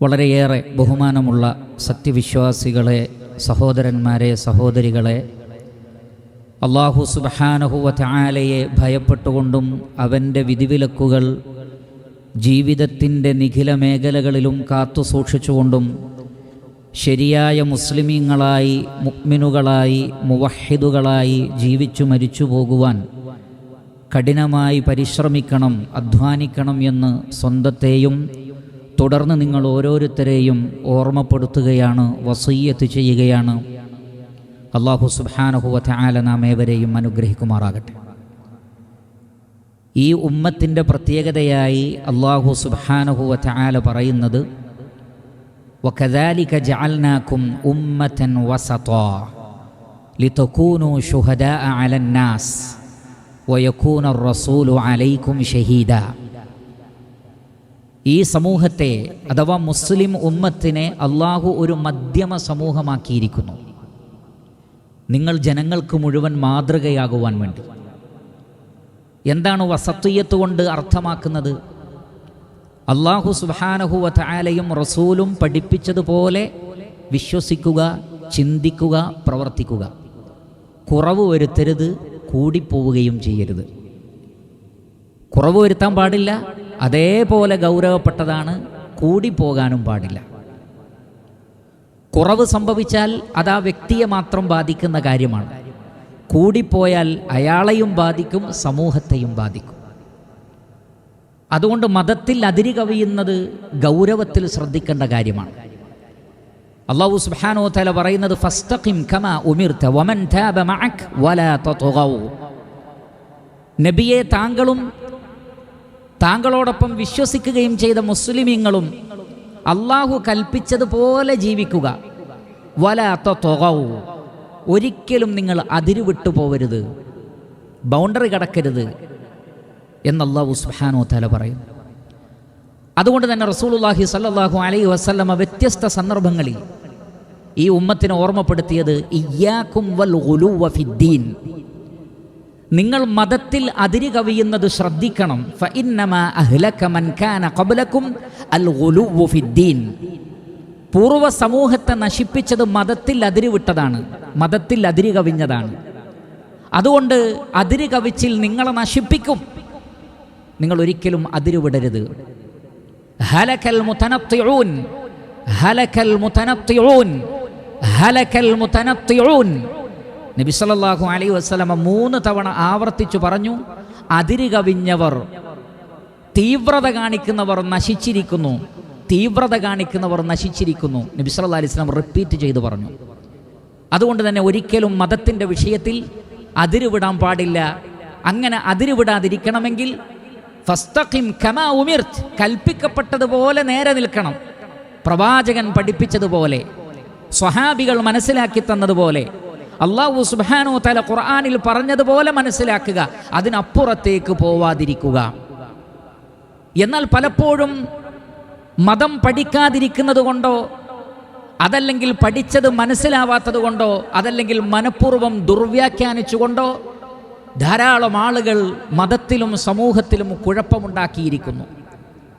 വളരെയേറെ ബഹുമാനമുള്ള സത്യവിശ്വാസികളെ സഹോദരന്മാരെ സഹോദരികളെ അള്ളാഹു സുബഹാനഹുവ ചായാലയെ ഭയപ്പെട്ടുകൊണ്ടും അവന്റെ വിധിവിലക്കുകൾ ജീവിതത്തിന്റെ നിഖില മേഖലകളിലും കാത്തു സൂക്ഷിച്ചുകൊണ്ടും ശരിയായ മുസ്ലിമീങ്ങളായി മുക്മിനുകളായി മുവഹിദുകളായി ജീവിച്ചു മരിച്ചു പോകുവാൻ കഠിനമായി പരിശ്രമിക്കണം അധ്വാനിക്കണം എന്ന് സ്വന്തത്തെയും തുടർന്ന് നിങ്ങൾ ഓരോരുത്തരെയും ഓർമ്മപ്പെടുത്തുകയാണ് വസയ്യത്ത് ചെയ്യുകയാണ് അള്ളാഹു സുബാനഹുവ ആല നാം ഏവരെയും അനുഗ്രഹിക്കുമാറാകട്ടെ ഈ ഉമ്മത്തിൻ്റെ പ്രത്യേകതയായി അള്ളാഹു സുബാനഹുവ ആല പറയുന്നത് وكذلك جعلناكم أمة وسطا لتكونوا شهداء على الناس ويكون الرسول عليكم شهيداً ഈ സമൂഹത്തെ അഥവാ മുസ്ലിം ഉമ്മത്തിനെ അള്ളാഹു ഒരു മധ്യമ സമൂഹമാക്കിയിരിക്കുന്നു. നിങ്ങൾ ജനങ്ങൾക്ക് മുഴുവൻ മാതൃകയാകുവാൻ വേണ്ടി. എന്താണ് വസത്വയത്ത് കൊണ്ട് അർത്ഥമാക്കുന്നത്? അള്ളാഹു സുബാനഹുവ ആലയും റസൂലും പഠിപ്പിച്ചതുപോലെ വിശ്വസിക്കുക ചിന്തിക്കുക പ്രവർത്തിക്കുക. കുറവ് വരുത്തരുത് കൂടിപ്പോവുകയും ചെയ്യരുത്. കുറവ് വരുത്താൻ പാടില്ല. അതേപോലെ ഗൗരവപ്പെട്ടതാണ് കൂടി പോകാനും പാടില്ല. കുറവ് സംഭവിച്ചാൽ അത് ആ വ്യക്തിയെ മാത്രം ബാധിക്കുന്ന കാര്യമാണ്. കൂടിപ്പോയാൽ അയാളെയും ബാധിക്കും സമൂഹത്തെയും ബാധിക്കും. അതുകൊണ്ട് മതത്തിൽ അതിരി കവിയുന്നത് ഗൗരവത്തിൽ ശ്രദ്ധിക്കേണ്ട കാര്യമാണ്. അള്ളാഹു സുഹാനോ തല പറയുന്നത് ഫസ്തഖിം നബിയെ താങ്കളും താങ്കളോടൊപ്പം വിശ്വസിക്കുകയും ചെയ്ത മുസ്ലിമീങ്ങളും അള്ളാഹു കൽപ്പിച്ചതുപോലെ ജീവിക്കുക. വലാത്ത തുകവും ഒരിക്കലും നിങ്ങൾ അതിരുവിട്ടു പോവരുത്. ബൗണ്ടറി കടക്കരുത് എന്നല്ലാഹു സുഹാനോ തല പറയും അതുകൊണ്ട് തന്നെ റസൂലുല്ലാഹി സല്ലാഹു അലൈഹി വസല്ലമ വ്യത്യസ്ത സന്ദർഭങ്ങളിൽ ഈ ഉമ്മത്തിനെ ഓർമ്മപ്പെടുത്തിയത് ഇയ്യാക്കും വൽ ഫിദ്ദീൻ നിങ്ങൾ മതത്തിൽ അതിര് കവിയുന്നത് ശ്രദ്ധിക്കണം. പൂർവ സമൂഹത്തെ നശിപ്പിച്ചത് മതത്തിൽ അതിരുവിട്ടതാണ് മതത്തിൽ അതിര് കവിഞ്ഞതാണ്. അതുകൊണ്ട് അതിര് കവിച്ചിൽ നിങ്ങളെ നശിപ്പിക്കും. നിങ്ങൾ ഒരിക്കലും അതിരുവിടരുത് ഹലക്കൽ മുതനത്തിഊൻ ഹലക്കൽ മുതനത്തിഊൻ ഹലക്കൽ നബി സല്ലല്ലാഹു അലൈഹി വസല്ലമ മൂന്ന് തവണ ആവർത്തിച്ചു പറഞ്ഞു അതിര് കവിഞ്ഞവർ തീവ്രത കാണിക്കുന്നവർ നശിച്ചിരിക്കുന്നു തീവ്രത കാണിക്കുന്നവർ നശിച്ചിരിക്കുന്നു. നബി സല്ലല്ലാഹു അലൈഹി വസല്ലം റിപ്പീറ്റ് ചെയ്തു പറഞ്ഞു. അതുകൊണ്ട് തന്നെ ഒരിക്കലും മതത്തിന്റെ വിഷയത്തിൽ അതിരുവിടാൻ പാടില്ല. അങ്ങനെ അതിരുവിടാതിരിക്കണമെങ്കിൽ ഫസ്തഖിം കമാ ഉമിർത്ത് കൽപ്പിക്കപ്പെട്ടതുപോലെ നേരെ നിൽക്കണം. പ്രവാചകൻ പഠിപ്പിച്ചതുപോലെ സ്വഹാബികൾ മനസ്സിലാക്കി തന്നതുപോലെ അള്ളാഹു സുബാനോ തല ഖുർആാനിൽ പറഞ്ഞതുപോലെ മനസ്സിലാക്കുക. അതിനപ്പുറത്തേക്ക് പോവാതിരിക്കുക. എന്നാൽ പലപ്പോഴും മതം പഠിക്കാതിരിക്കുന്നത് കൊണ്ടോ അതല്ലെങ്കിൽ പഠിച്ചത് മനസ്സിലാവാത്തത് കൊണ്ടോ അതല്ലെങ്കിൽ മനഃപൂർവം ദുർവ്യാഖ്യാനിച്ചുകൊണ്ടോ ധാരാളം ആളുകൾ മതത്തിലും സമൂഹത്തിലും കുഴപ്പമുണ്ടാക്കിയിരിക്കുന്നു.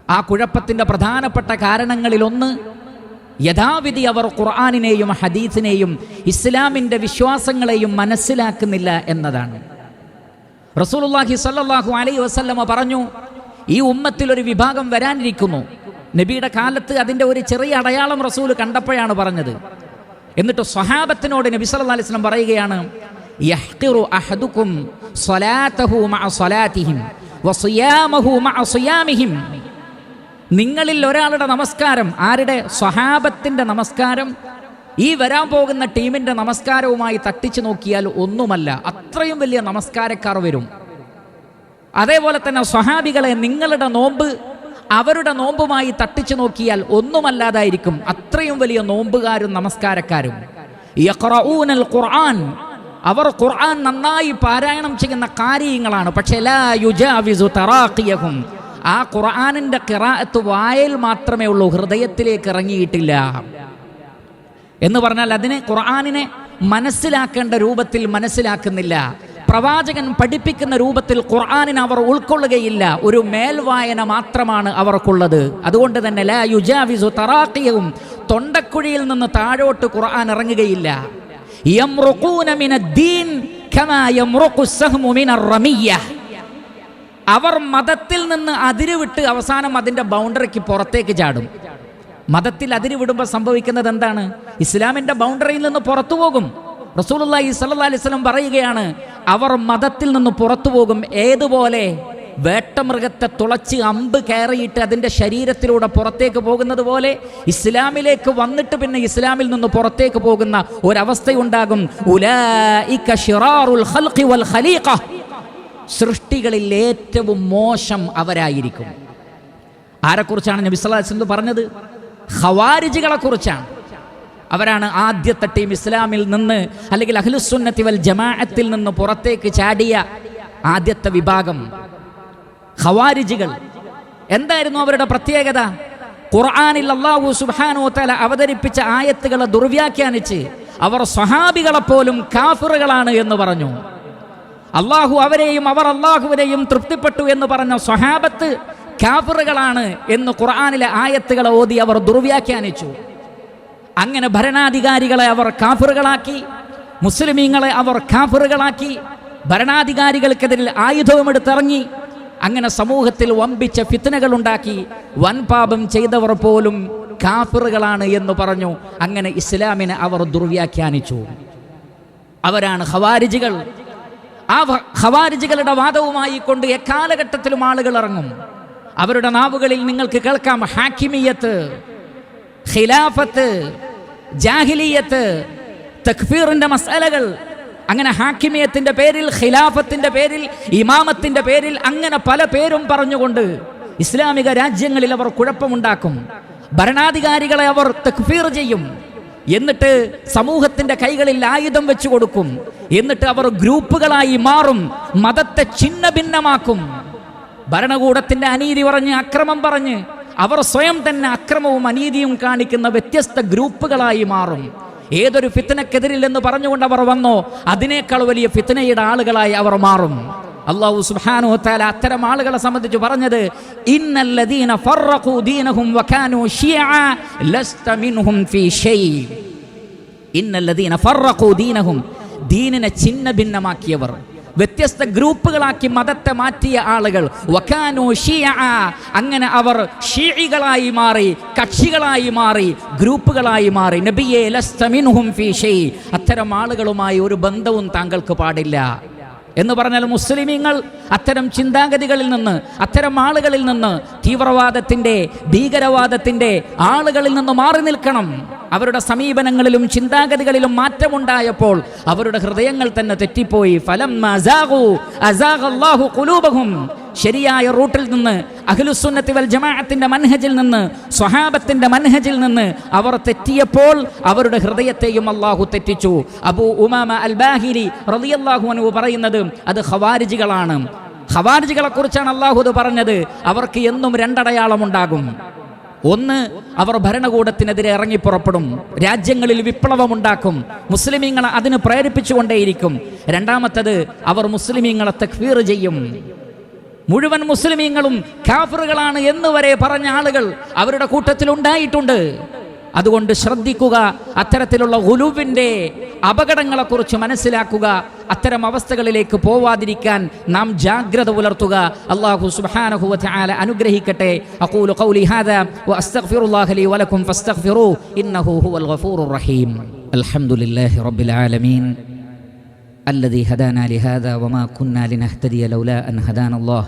ആ കുഴപ്പത്തിന്റെ പ്രധാനപ്പെട്ട കാരണങ്ങളിലൊന്ന് യഥാവിധി അവർ ഖുർആാനിനെയും ഹദീസിനെയും ഇസ്ലാമിന്റെ വിശ്വാസങ്ങളെയും മനസ്സിലാക്കുന്നില്ല എന്നതാണ്. റസൂലുള്ളാഹി സല്ലാഹു അലൈ വസല്ലമ പറഞ്ഞു ഈ ഉമ്മത്തിൽ ഒരു വിഭാഗം വരാനിരിക്കുന്നു. നബിയുടെ കാലത്ത് അതിന്റെ ഒരു ചെറിയ അടയാളം റസൂൽ കണ്ടപ്പോഴാണ് പറഞ്ഞത്. എന്നിട്ട് സ്വഹാബത്തിനോട് നബി സല്ലല്ലാഹു അലൈഹി വസല്ലം പറയുകയാണ് അഹദുക്കും മഅ സ്വലാത്തിഹിം വസിയാമഹു മഅ സിയാമിഹിം. നിങ്ങളിൽ ഒരാളുടെ നമസ്കാരം ആരുടെ സ്വഹാബത്തിന്റെ നമസ്കാരം ഈ വരാൻ പോകുന്ന ടീമിന്റെ നമസ്കാരവുമായി തട്ടിച്ചു നോക്കിയാൽ ഒന്നുമല്ല അത്രയും വലിയ നമസ്കാരക്കാർ വരും. അതേപോലെ തന്നെ സ്വഹാബികളെ നിങ്ങളുടെ നോമ്പ് അവരുടെ നോമ്പുമായി തട്ടിച്ചു നോക്കിയാൽ ഒന്നുമല്ലാതായിരിക്കും. അത്രയും വലിയ നോമ്പുകാരും നമസ്കാരക്കാരും. ഖുർആൻ. അവർ ഖുർആൻ നന്നായി പാരായണം ചെയ്യുന്ന കാര്യങ്ങളാണ്. പക്ഷേ ആ ഖുർആാനിന്റെ കിറാത്ത് വായൽ മാത്രമേ ഉള്ളൂ ഹൃദയത്തിലേക്ക് ഇറങ്ങിയിട്ടില്ല. എന്ന് പറഞ്ഞാൽ അതിനെ ഖുർആാനിനെ മനസ്സിലാക്കേണ്ട രൂപത്തിൽ മനസ്സിലാക്കുന്നില്ല. പ്രവാചകൻ പഠിപ്പിക്കുന്ന രൂപത്തിൽ ഖുർആാനിന് അവർ ഉൾക്കൊള്ളുകയില്ല. ഒരു മേൽവായന മാത്രമാണ് അവർക്കുള്ളത്. അതുകൊണ്ട് തന്നെ ലാ യുജാവിസു തറാക്കിയവും തൊണ്ടക്കുഴിയിൽ നിന്ന് താഴോട്ട് ഖുർആൻ ഇറങ്ങുകയില്ല. യംറുഖൂന മിനദ്ദീൻ കമാ യംറുഖു സഹ്മു അവർ മതത്തിൽ നിന്ന് അതിരുവിട്ട് അവസാനം അതിന്റെ ബൗണ്ടറിക്ക് പുറത്തേക്ക് ചാടും. മതത്തിൽ അതിര് വിടുമ്പോൾ സംഭവിക്കുന്നത് എന്താണ്? ഇസ്ലാമിന്റെ ബൗണ്ടറിയിൽ നിന്ന് പുറത്തു പോകും. റസൂലുള്ളാഹി സ്വല്ലല്ലാഹി അലൈഹി വസല്ലം പറയുകയാണ് അവർ മതത്തിൽ നിന്ന് പുറത്തു പോകും. ഏതുപോലെ? വേട്ടമൃഗത്തെ തുളച്ച് അമ്പ് കയറിയിട്ട് അതിന്റെ ശരീരത്തിലൂടെ പുറത്തേക്ക് പോകുന്നത് പോലെ ഇസ്ലാമിലേക്ക് വന്നിട്ട് പിന്നെ ഇസ്ലാമിൽ നിന്ന് പുറത്തേക്ക് പോകുന്ന ഒരവസ്ഥയുണ്ടാകും. ഉലായിക സൃഷ്ടികളിൽ ഏറ്റവും മോശം അവരായിരിക്കും. ആരെക്കുറിച്ചാണ് നബി സല്ലല്ലാഹു അലൈഹി വസല്ലം പറഞ്ഞത്? ഹവാരിജികളെ കുറിച്ചാണ് അവരാണ് ആദ്യത്തെ ടീം ഇസ്ലാമിൽ നിന്ന് അല്ലെങ്കിൽ അഖിലുസുന്നത്തി വൽ ജമാഅത്തിൽ നിന്ന് പുറത്തേക്ക് ചാടിയ ആദ്യത്തെ വിഭാഗം. ഹവാരിജികൾ എന്തായിരുന്നു അവരുടെ പ്രത്യേകത? ഖുർആാനിൽ അള്ളാഹു സുബ്ഹാനഹു തല അവതരിപ്പിച്ച ആയത്തുകളെ ദുർവ്യാഖ്യാനിച്ച് അവർ സ്വഹാബികളെ പോലും കാഫിറുകളാണ് എന്ന് പറഞ്ഞു. അള്ളാഹു അവരെയും അവർ അള്ളാഹുവിനെയും തൃപ്തിപ്പെട്ടു എന്ന് പറഞ്ഞ സ്വഹാബത്ത് കാഫിറുകളാണ് എന്ന് ഖുർആാനിലെ ആയത്തുകളെ ഓതി അവർ ദുർവ്യാഖ്യാനിച്ചു. അങ്ങനെ ഭരണാധികാരികളെ അവർ കാഫറുകളാക്കി മുസ്ലിമീങ്ങളെ അവർ കാഫറുകളാക്കി ഭരണാധികാരികൾക്കെതിരിൽ ആയുധവുമെടുത്തിറങ്ങി അങ്ങനെ സമൂഹത്തിൽ വമ്പിച്ച ഫിത്തനകൾ ഉണ്ടാക്കി വൻപാപം ചെയ്തവർ പോലും കാഫറുകളാണ് എന്ന് പറഞ്ഞു. അങ്ങനെ ഇസ്ലാമിനെ അവർ ദുർവ്യാഖ്യാനിച്ചു. അവരാണ് ഖവാരിജികൾ. ആ ഹവാരിജികളുടെ വാദവുമായി കൊണ്ട് എക്കാലഘട്ടത്തിലും ആളുകൾ ഇറങ്ങും. അവരുടെ നാവുകളിൽ നിങ്ങൾക്ക് കേൾക്കാം ഹാക്കിമിയത്ത് ഖിലാഫത്ത് ജാഹിലിയത്ത് തക്ഫീറിന്റെ മസാലകൾ. അങ്ങനെ ഹാക്കിമിയത്തിന്റെ പേരിൽ ഖിലാഫത്തിന്റെ പേരിൽ ഇമാമത്തിന്റെ പേരിൽ അങ്ങനെ പല പേരും പറഞ്ഞുകൊണ്ട് ഇസ്ലാമിക രാജ്യങ്ങളിൽ അവർ കുഴപ്പമുണ്ടാക്കും. ഭരണാധികാരികളെ അവർ തക്ഫീർ ചെയ്യും. എന്നിട്ട് സമൂഹത്തിന്റെ കൈകളിൽ ആയുധം വെച്ചു കൊടുക്കും. എന്നിട്ട് അവർ ഗ്രൂപ്പുകളായി മാറും. മതത്തെ ഛിന്ന ഭിന്നമാക്കും ഭരണകൂടത്തിന്റെ അനീതി പറഞ്ഞ് അക്രമം പറഞ്ഞ് അവർ സ്വയം തന്നെ അക്രമവും അനീതിയും കാണിക്കുന്ന വ്യത്യസ്ത ഗ്രൂപ്പുകളായി മാറും. ഏതൊരു ഫിത്തനക്കെതിരില്ലെന്ന് പറഞ്ഞുകൊണ്ട് അവർ വന്നോ അതിനേക്കാൾ വലിയ ഫിത്തനയുടെ ആളുകളായി അവർ മാറും. അള്ളാഹു സുബ്ഹാനഹു വതആല അത്തരം ആളുകളെ സംബന്ധിച്ച് പറഞ്ഞത് ഇന്നല്ലദീന വകാനു ഷിയഅ ലസ്ത മിൻഹും ഫീ ഇന്നല്ലദീന ദീനിനെ ഛിന്ന ഭിന്നമാക്കിയവർ വ്യത്യസ്ത ഗ്രൂപ്പുകളാക്കി മതത്തെ മാറ്റിയ ആളുകൾ. അങ്ങനെ അവർ ഷീഴികളായി മാറി കക്ഷികളായി മാറി ഗ്രൂപ്പുകളായി മാറി. നബിയെ അത്തരം ആളുകളുമായി ഒരു ബന്ധവും താങ്കൾക്ക് പാടില്ല. എന്ന് പറഞ്ഞാൽ മുസ്ലിമീങ്ങൾ അത്തരം ചിന്താഗതികളിൽ നിന്ന് അത്തരം ആളുകളിൽ നിന്ന് തീവ്രവാദത്തിന്റെ ഭീകരവാദത്തിന്റെ ആളുകളിൽ നിന്ന് മാറി നിൽക്കണം. അവരുടെ സമീപനങ്ങളിലും ചിന്താഗതികളിലും മാറ്റമുണ്ടായപ്പോൾ അവരുടെ ഹൃദയങ്ങൾ തന്നെ തെറ്റിപ്പോയി. ഫലം ശരിയായ റൂട്ടിൽ നിന്ന് അഖിലുസുന്നത്തി വൽ ജമാഅത്തിന്റെ മൻഹജിൽ നിന്ന് സ്വഹാബത്തിന്റെ മൻഹജിൽ നിന്ന് അവർ തെറ്റിയപ്പോൾ അവരുടെ ഹൃദയത്തെയും അള്ളാഹു തെറ്റിച്ചു. അബു ഉമാമ അൽ ബാഹിരി റളിയല്ലാഹു അൻഹു പറയുന്നത് അത് ഖവാരിജികളാണ്. ഖവാരിജികളെ കുറിച്ചാണ് അള്ളാഹു അത് പറഞ്ഞത്. അവർക്ക് എന്നും രണ്ടടയാളം ഉണ്ടാകും. ഒന്ന് അവർ ഭരണകൂടത്തിനെതിരെ ഇറങ്ങിപ്പുറപ്പെടും രാജ്യങ്ങളിൽ വിപ്ലവമുണ്ടാക്കും മുസ്ലിമീങ്ങളെ അതിന് പ്രേരിപ്പിച്ചുകൊണ്ടേയിരിക്കും. രണ്ടാമത്തത് അവർ മുസ്ലിമീങ്ങളെ തക്ഫീർ ചെയ്യും. മുഴുവൻ മുസ്ലിമീങ്ങളും കാഫറുകളാണ് എന്ന് വരെ പറഞ്ഞ ആളുകൾ അവരുടെ കൂട്ടത്തിൽ ഉണ്ടായിട്ടുണ്ട് അതുകൊണ്ട് ശ്രദ്ധിക്കുക അത്തരത്തിലുള്ള ഉലുവിൻ്റെ അപകടങ്ങളെക്കുറിച്ച് മനസ്സിലാക്കുക അത്തരം അവസ്ഥകളിലേക്ക് പോവാതിരിക്കാൻ നാം ജാഗ്രത പുലർത്തുക അള്ളാഹു സുബ്ഹാനഹു വതആല അനുഗ്രഹിക്കട്ടെ അഖൂലു ഖൗലി ഹാദാ വഅസ്തഗ്ഫിറുല്ലാഹ ലി വലക്കും ഫസ്തഗ്ഫിറൂ ഇന്നഹു ഹുവൽ ഗഫൂറുർ റഹീം അൽഹംദുലില്ലാഹി റബ്ബിൽ ആലമീൻ الذي هدانا لهذا وما كنا لنهتدي لولا أن هدانا الله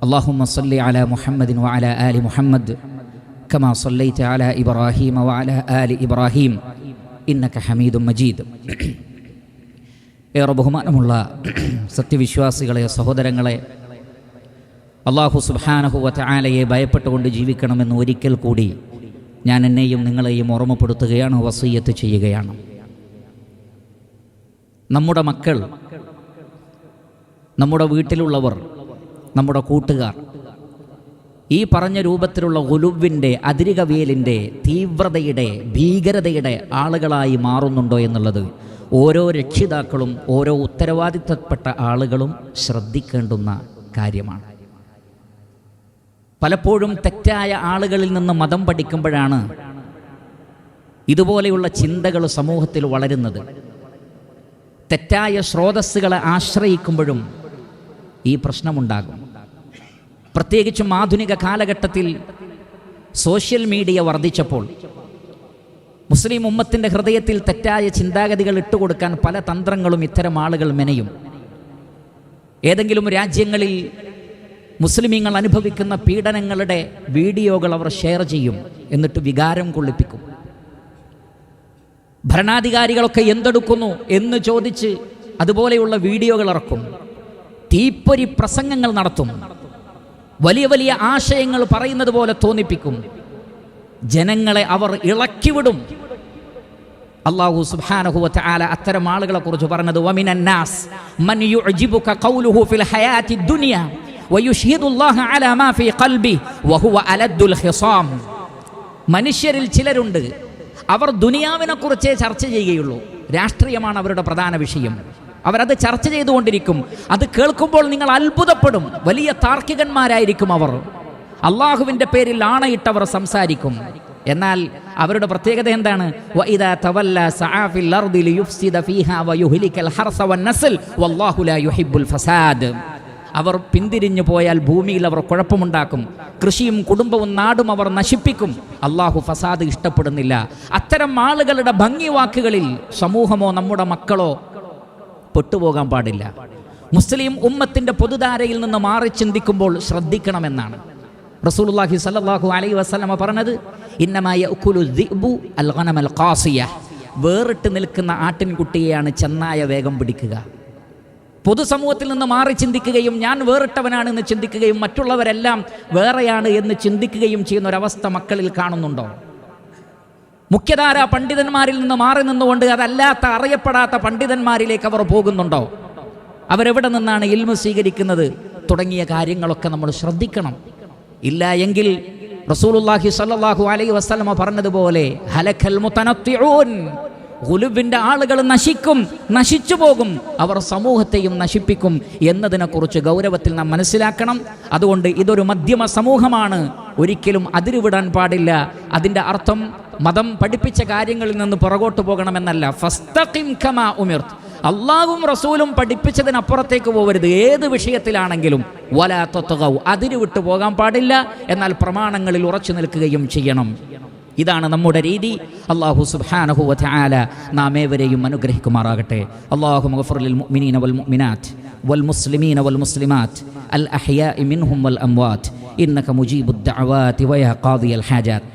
اللهم صل على محمد وعلى آل محمد كما صليت على إبراهيم وعلى آل إبراهيم إنك حميد مجيد ഏറെ ബഹുമാനമുള്ള സത്യവിശ്വാസികളെ സഹോദരങ്ങളെ അള്ളാഹു സുബ്ഹാനഹു വതആലയെ ഭയപ്പെട്ടുകൊണ്ട് ജീവിക്കണമെന്ന് ഒരിക്കൽ കൂടി ഞാൻ എന്നെയും നിങ്ങളെയും ഓർമ്മപ്പെടുത്തുകയാണ് വസീയത്ത് ചെയ്യുകയാണ് നമ്മുടെ മക്കൾ നമ്മുടെ വീട്ടിലുള്ളവർ നമ്മുടെ കൂട്ടുകാർ. ഈ പറഞ്ഞ രൂപത്തിലുള്ള ഒലുവിന്റെ അതിരികവേലിന്റെ തീവ്രതയുടെ ഭീകരതയുടെ ആളുകളായി മാറുന്നുണ്ടോ എന്നുള്ളത് ഓരോ രക്ഷിതാക്കളും ഓരോ ഉത്തരവാദിത്തപ്പെട്ട ആളുകളും ശ്രദ്ധിക്കേണ്ടുന്ന കാര്യമാണ്. പലപ്പോഴും തെറ്റായ ആളുകളിൽ നിന്ന് മതം പഠിക്കുമ്പോഴാണ് ഇതുപോലെയുള്ള ചിന്തകൾ സമൂഹത്തിൽ വളരുന്നത്. തെറ്റായ സ്രോതസ്സുകളെ ആശ്രയിക്കുമ്പോഴും ഈ പ്രശ്നമുണ്ടാകും. പ്രത്യേകിച്ചും ആധുനിക കാലഘട്ടത്തിൽ സോഷ്യൽ മീഡിയ വർദ്ധിച്ചപ്പോൾ മുസ്ലിം ഉമ്മത്തിന്റെ ഹൃദയത്തിൽ തെറ്റായ ചിന്താഗതികൾ ഇട്ടുകൊടുക്കാൻ പല തന്ത്രങ്ങളും ഇത്തരം ആളുകൾ മെനയും. ഏതെങ്കിലും രാജ്യങ്ങളിൽ മുസ്ലിമീങ്ങൾ അനുഭവിക്കുന്ന പീഡനങ്ങളുടെ വീഡിയോകൾ അവർ ഷെയർ ചെയ്യും എന്നിട്ട് വികാരം കൊള്ളിപ്പിക്കും. ഭരണാധികാരികളൊക്കെ എന്തെടുക്കുന്നു എന്ന് ചോദിച്ച് അതുപോലെയുള്ള വീഡിയോകൾ ഇറക്കും. തീപ്പൊരി പ്രസംഗങ്ങൾ നടത്തും. വലിയ വലിയ ആശയങ്ങൾ പറയുന്നത് പോലെ തോന്നിപ്പിക്കും. ജനങ്ങളെ അവർ ഇളക്കിവിടും അള്ളാഹു സുബ്ഹാനഹു ആല അത്തരം ആളുകളെ കുറിച്ച് പറഞ്ഞത് വമിനന്നാസ് മൻ ഖൗലുഹു ഫിൽ അലാ മാ ഫീ ഖൽബി മനുഷ്യരിൽ ചിലരുണ്ട്. അവർ ദുനിയാവിനെ കുറിച്ചേ ചർച്ച ചെയ്യുകയുള്ളൂ. രാഷ്ട്രീയമാണ് അവരുടെ പ്രധാന വിഷയം. അവരത് ചർച്ച ചെയ്തുകൊണ്ടിരിക്കും. അത് കേൾക്കുമ്പോൾ നിങ്ങൾ അത്ഭുതപ്പെടും. വലിയ താർക്കികന്മാരായിരിക്കും അവർ. അള്ളാഹുവിന്റെ പേരിൽ ആണയിട്ടവർ സംസാരിക്കും. എന്നാൽ അവരുടെ പ്രത്യേകത എന്താണ്? അവർ പിന്തിരിഞ്ഞു പോയാൽ ഭൂമിയിൽ അവർ കുഴപ്പമുണ്ടാക്കും. കൃഷിയും കുടുംബവും നാടും അവർ നശിപ്പിക്കും. അള്ളാഹു ഫസാദ് ഇഷ്ടപ്പെടുന്നില്ല. അത്തരം ആളുകളുടെ ഭംഗി വാക്കുകളിൽ സമൂഹമോ നമ്മുടെ മക്കളോ പെട്ടുപോകാൻ പാടില്ല. മുസ്ലിം ഉമ്മത്തിന്റെ പൊതുധാരയിൽ നിന്ന് മാറി ചിന്തിക്കുമ്പോൾ ശ്രദ്ധിക്കണമെന്നാണ്. റസൂലുള്ളാഹി സല്ലല്ലാഹു അലൈഹി വസല്ലമ പറഞ്ഞത് ഇന്നമായ ഉക്കുലു ദിബു അൽ ഖാസിയ വേറിട്ട് നിൽക്കുന്ന ആട്ടിൻകുട്ടിയെയാണ് ചെന്നായ വേഗം പിടിക്കുക. പൊതുസമൂഹത്തിൽ നിന്ന് മാറി ചിന്തിക്കുകയും ഞാൻ വേറിട്ടവനാണെന്ന് ചിന്തിക്കുകയും മറ്റുള്ളവരെല്ലാം വേറെയാണ് എന്ന് ചിന്തിക്കുകയും ചെയ്യുന്ന ഒരവസ്ഥ മക്കളിൽ കാണുന്നുണ്ടോ? മുഖ്യധാര പണ്ഡിതന്മാരിൽ നിന്ന് മാറി നിന്നുകൊണ്ട് അതല്ലാത്ത അറിയപ്പെടാത്ത പണ്ഡിതന്മാരിലേക്ക് അവർ പോകുന്നുണ്ടോ? അവരെവിടെ നിന്നാണ് ഇൽമ സ്വീകരിക്കുന്നത്? തുടങ്ങിയ കാര്യങ്ങളൊക്കെ നമ്മൾ ശ്രദ്ധിക്കണം. ഇല്ല എങ്കിൽ റസൂലുള്ളാഹി സ്വല്ലല്ലാഹു അലൈ വസല്ലമ പറഞ്ഞതുപോലെ മുതനത്തിഊൻ ഗുലുവിന്റെ ആളുകൾ നശിക്കും നശിച്ചു പോകും അവർ സമൂഹത്തെയും നശിപ്പിക്കും എന്നതിനെക്കുറിച്ച് ഗൗരവത്തിൽ നാം മനസ്സിലാക്കണം. അതുകൊണ്ട് ഇതൊരു മധ്യമ സമൂഹമാണ്. ഒരിക്കലും അതിരുവിടാൻ പാടില്ല. അതിന്റെ അർത്ഥം മതം പഠിപ്പിച്ച കാര്യങ്ങളിൽ നിന്ന് പുറകോട്ട് പോകണമെന്നല്ല. ഫസ്തഖിം കമാ ഉമിർത്. അള്ളാഹും റസൂലും പഠിപ്പിച്ചതിനപ്പുറത്തേക്ക് പോകരുത് ഏത് വിഷയത്തിലാണെങ്കിലും വലാ തൊത്തകവും അതിന് വിട്ടു പോകാൻ പാടില്ല. എന്നാൽ പ്രമാണങ്ങളിൽ ഉറച്ചു നിൽക്കുകയും ചെയ്യണം. ഇതാണ് നമ്മുടെ രീതി. അള്ളാഹു സുബ്ഹാനഹു വതആല നാം ഏവരെയും അനുഗ്രഹിക്കുമാറാകട്ടെ അള്ളാഹു ലിൽ മുഅ്മിനീന വൽ മുഅ്മിനാത്ത് വൽ മുസ്ലിമീന വൽ മുസ്ലിമാത്ത്. അൽ അഹ്യാഇ മിൻഹും വൽ അംവാത്ത്. ഇന്നക മുജീബുദ് ദഅവാതി വയാ ഖാദിയൽ ഹാജാത്ത്.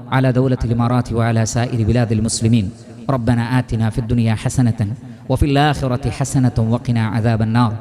على دولة الإمارات وعلى سائر بلاد المسلمين. ربنا آتنا في الدنيا حسنة وفي الآخرة حسنة وقنا عذاب النار.